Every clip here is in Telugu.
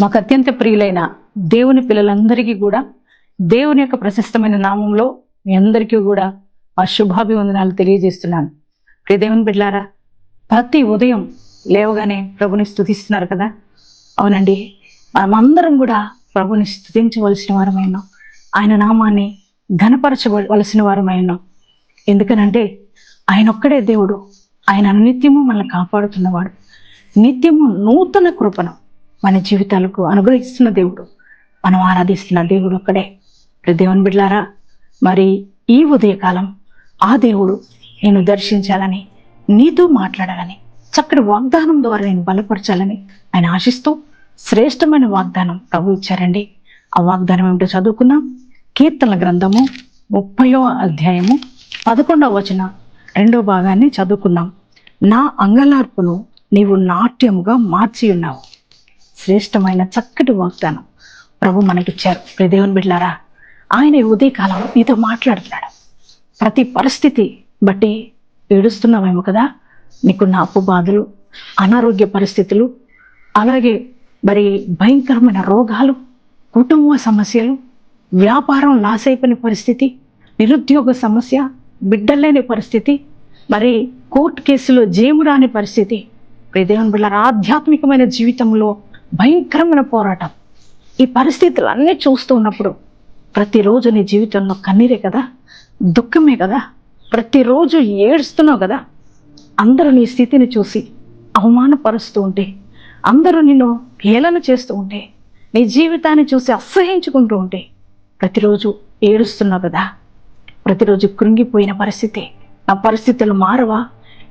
మాకు అత్యంత ప్రియులైన దేవుని పిల్లలందరికీ కూడా దేవుని యొక్క ప్రశస్తమైన నామంలో మీ అందరికీ కూడా ఆ శుభాభివందనాలు తెలియజేస్తున్నాను. ప్రియ దేవుని బిడ్లారా ప్రతి ఉదయం లేవగానే ప్రభుని స్థుతిస్తున్నారు కదా? అవునండి. మనమందరం కూడా ప్రభుని స్థుతించవలసిన వారమైన ఆయన నామాన్ని ఘనపరచవలసిన వారమైన ఎందుకనంటే ఆయన ఒక్కడే దేవుడు. ఆయన నిత్యము మనల్ని కాపాడుతున్నవాడు. నిత్యము నూతన కృపను మన జీవితాలకు అనుగ్రహిస్తున్న దేవుడు. మనం ఆరాధిస్తున్న దేవుడు ఒక్కడే. దేవుని బిడ్లారా మరి ఈ ఉదయకాలం ఆ దేవుడు నేను దర్శించాలని నీతో మాట్లాడాలని చక్కటి వాగ్దానం ద్వారా నేను బలపరచాలని ఆయన ఆశిస్తూ శ్రేష్టమైన వాగ్దానం ప్రభు ఇచ్చారండి. ఆ వాగ్దానం ఏమిటో చదువుకున్నాం కీర్తన గ్రంథము ముప్పయో అధ్యాయము పదకొండవ వచన రెండో భాగాన్ని చదువుకున్నాం నా అంగలార్పును నీవు నాట్యముగా మార్చి ఉన్నావు శ్రేష్టమైన చక్కటి వాగ్దానం ప్రభు మనకిచ్చారు. ప్రదేవుని బిడ్డారా ఆయన ఉదయకాలం నీతో మాట్లాడుతున్నాడు. ప్రతి పరిస్థితి బట్టి ఏడుస్తున్నామేమో కదా? నీకున్న అప్పు బాధలు అనారోగ్య పరిస్థితులు అలాగే మరి భయంకరమైన రోగాలు కుటుంబ సమస్యలు వ్యాపారం లాస్ అయిపోయిన పరిస్థితి నిరుద్యోగ సమస్య బిడ్డలేని పరిస్థితి మరి కోర్టు కేసులో జేము రాని పరిస్థితి. ప్రియదేవన్ బిళ్ళ ఆధ్యాత్మికమైన జీవితంలో భయంకరమైన పోరాటం. ఈ పరిస్థితులు అన్నీ చూస్తూ ఉన్నప్పుడు ప్రతిరోజు నీ జీవితంలో కన్నీరే కదా? దుఃఖమే కదా? ప్రతిరోజు ఏడుస్తున్నావు కదా? అందరూ నీ స్థితిని చూసి అవమానపరుస్తూ ఉంటే అందరూ నిన్ను హేళన చేస్తూ ఉంటే నీ జీవితాన్ని చూసి అసహించుకుంటూ ఉంటే ప్రతిరోజు ఏడుస్తున్నావు కదా? ప్రతిరోజు కృంగిపోయిన పరిస్థితి నా పరిస్థితులు మారవా?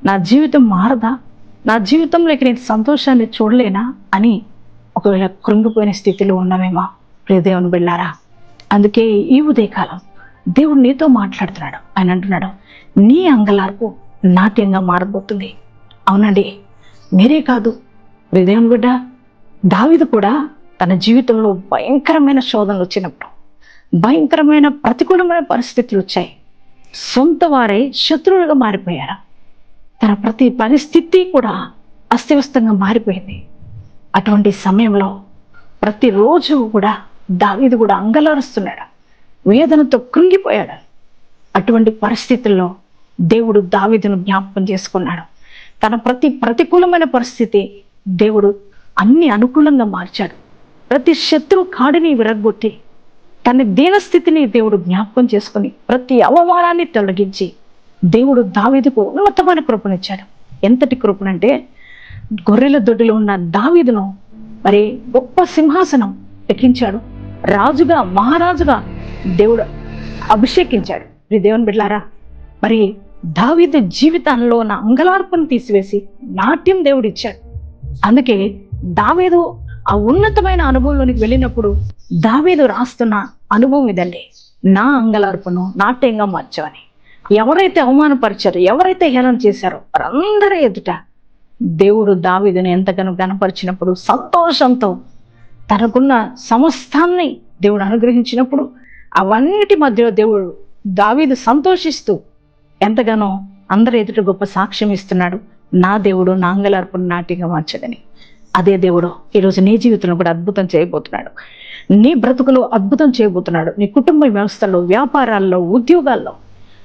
నా జీవితం మారదా? నా జీవితంలోకి నేను సంతోషాన్ని చూడలేనా? అని ఒకవేళ కృంగిపోయిన స్థితిలో ఉన్నామేమో ప్రియదేవుని బిళ్ళారా? అందుకే ఈ ఉదయకాలం దేవుడు నీతో మాట్లాడుతున్నాడు. ఆయన అంటున్నాడు నీ అంగలార్పు నాట్యంగా మారబోతుంది. అవునండి మీరే కాదు. హృదయం బిడ్డ దావిది కూడా తన జీవితంలో భయంకరమైన శోధనలు వచ్చినప్పుడు భయంకరమైన ప్రతికూలమైన పరిస్థితులు వచ్చాయి. సొంత వారే శత్రువులుగా మారిపోయారు? తన ప్రతి పరిస్థితి కూడా అస్తవ్యస్తంగా మారిపోయింది. అటువంటి సమయంలో ప్రతిరోజు కూడా దావీదు కూడా అంగలారుస్తున్నాడు. వేదనతో కృంగిపోయాడు. అటువంటి పరిస్థితుల్లో దేవుడు దావీదును జ్ఞాపకం చేసుకున్నాడు. తన ప్రతి ప్రతికూలమైన పరిస్థితి దేవుడు అన్ని అనుకూలంగా మార్చాడు. ప్రతి శత్రువు కాడిని విరగొట్టి తన దీనస్థితిని దేవుడు జ్ఞాపకం చేసుకుని ప్రతి అవమానాన్ని తొలగించి దేవుడు దావీదుకు ఉన్నతమైన కృపనిచ్చాడు. ఎంతటి కృపనంటే గొర్రెల దొడ్డులో ఉన్న దావీదును మరి గొప్ప సింహాసనం ఎక్కించాడు. రాజుగా మహారాజుగా దేవుడు అభిషేకించాడు. దేవుని బిడ్లారా మరి దావీదు జీవితంలో ఉన్న అంగలార్పును తీసివేసి నాట్యం దేవుడు ఇచ్చాడు అందుకే దావేదు ఆ ఉన్నతమైన అనుభవంలోనికి వెళ్ళినప్పుడు దావేదు రాస్తున్న అనుభవం ఇదండి నా అంగలార్పును నాట్యంగా మార్చావని ఎవరైతే అవమానపరిచారో ఎవరైతే హేళన చేశారో వారందరి ఎదుట దేవుడు దావిదని ఎంతగానో గనపరిచినప్పుడు సంతోషంతో తనకున్న సమస్తాన్ని దేవుడు అనుగ్రహించినప్పుడు అవన్నిటి మధ్యలో దేవుడు దావీదు సంతోషిస్తూ ఎంతగానో అందరి ఎదుట గొప్ప సాక్ష్యం ఇస్తున్నాడు. నా దేవుడు నా నాటిగా మార్చదని అదే దేవుడు ఈరోజు నీ జీవితంలో కూడా అద్భుతం చేయబోతున్నాడు. నీ బ్రతుకులో అద్భుతం చేయబోతున్నాడు. నీ కుటుంబ వ్యవస్థలో వ్యాపారాల్లో ఉద్యోగాల్లో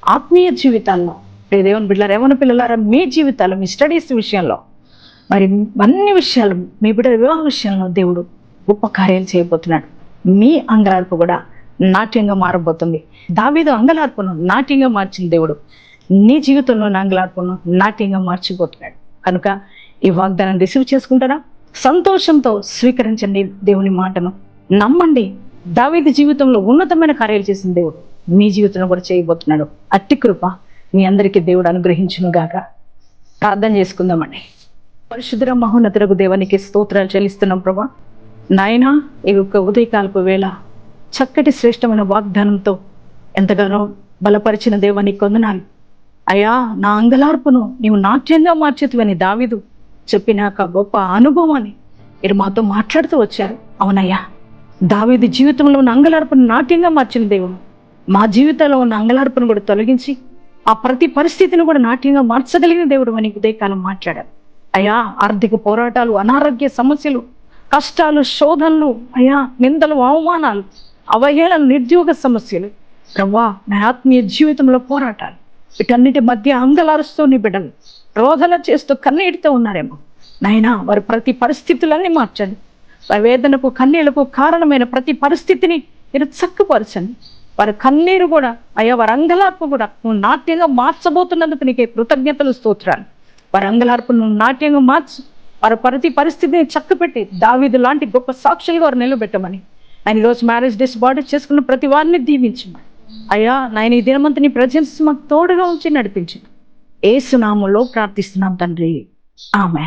ఆత్మీయ జీవితాల్లో. దేవుని బిడ్డలారా ఏమన్నా పిల్లలారా మీ జీవితాల్లో మీ స్టడీస్ విషయంలో మరి అన్ని విషయాలు మీ బిడ్డ వివాహ విషయంలో దేవుడు గొప్ప కార్యాలు చేయబోతున్నాడు. మీ అంగలార్పు కూడా నాట్యంగా మారబోతుంది. దావీదు అంగలార్పును నాట్యంగా మార్చిన దేవుడు నీ జీవితంలో నా అంగలార్పును నాట్యంగా మార్చిపోతున్నాడు. కనుక ఈ వాగ్దానం రిసీవ్ చేసుకుంటారా? సంతోషంతో స్వీకరించండి దేవుని మాటను. నమ్మండి దావీదు జీవితంలో ఉన్నతమైన కార్యాలు చేసిన దేవుడు మీ జీవితంలో కూడా చేయబోతున్నాడు. అట్టి కృప మీ అందరికీ దేవుడు అనుగ్రహించునుగాక. ప్రార్థన చేసుకుందామండి. పరిశుద్ర మహోన్నతులకు దేవునికి స్తోత్రాలు చెల్లిస్తున్నాం ప్రభా. నాయనా ఈ యొక్క ఉదయకాలపు వేళ చక్కటి శ్రేష్టమైన వాగ్దానంతో ఎంతగానో బలపరిచిన దేవానికి కొందనాలు అయ్యా నా అంగలార్పును నీవు నాట్యంగా మార్చేతువని దావీదు చెప్పినాక గొప్ప అనుభవాన్ని మీరు మాతో మాట్లాడుతూ వచ్చారు. అవునయ్యా దావీదు జీవితంలో ఉన్న అంగలార్పును నాట్యంగా మార్చిన దేవుడు. మా జీవితంలో ఉన్న అంగలార్పును కూడా తొలగించి ఆ ప్రతి పరిస్థితిని కూడా నాట్యంగా మార్చగలిగిన దేవుడు అని ఉదయకాలం మాట్లాడారు. అయ్యా ఆర్థిక పోరాటాలు అనారోగ్య సమస్యలు కష్టాలు శోధనలు అయ్యా నిందలు అవమానాలు అవహేళన నిరుద్యోగ సమస్యలు. ప్రవ్వా నా ఆత్మీయ జీవితంలో పోరాటాలు. వీటన్నిటి మధ్య అంగలారుస్తూ నీ బిడ్డలు రోధన చేస్తూ కన్నీటితో ఉన్నారేమో. నాయనా వారి ప్రతి పరిస్థితులన్నీ మార్చండి. వారి వేదనకు కన్నీళ్ళకు కారణమైన ప్రతి పరిస్థితిని మీరు చక్కపరచండి. వారి కన్నీరు కూడా అయ్యా వారి అంగలార్పు కూడా నువ్వు నాట్యంగా మార్చబోతున్నందుకు నీకే కృతజ్ఞతలు స్తోత్రాలు. వారి అంగలార్పును నాట్యంగా మార్చు వారి ప్రతి పరిస్థితిని చక్కపెట్టి దావీదు లాంటి గొప్ప సాక్షులుగా వారు నిలబెట్టమని. ఆయన ఈరోజు మ్యారేజ్ డేస్ బాడీ చేసుకున్న ప్రతి వారిని దీవించండి అయ్యా నాయన ఈ దినమంతా నీ ప్రజెన్స్ మాకు తోడుగా ఉంచి నడిపించింది ఏసునామంలో ప్రార్థిస్తున్నాం తండ్రి. ఆమె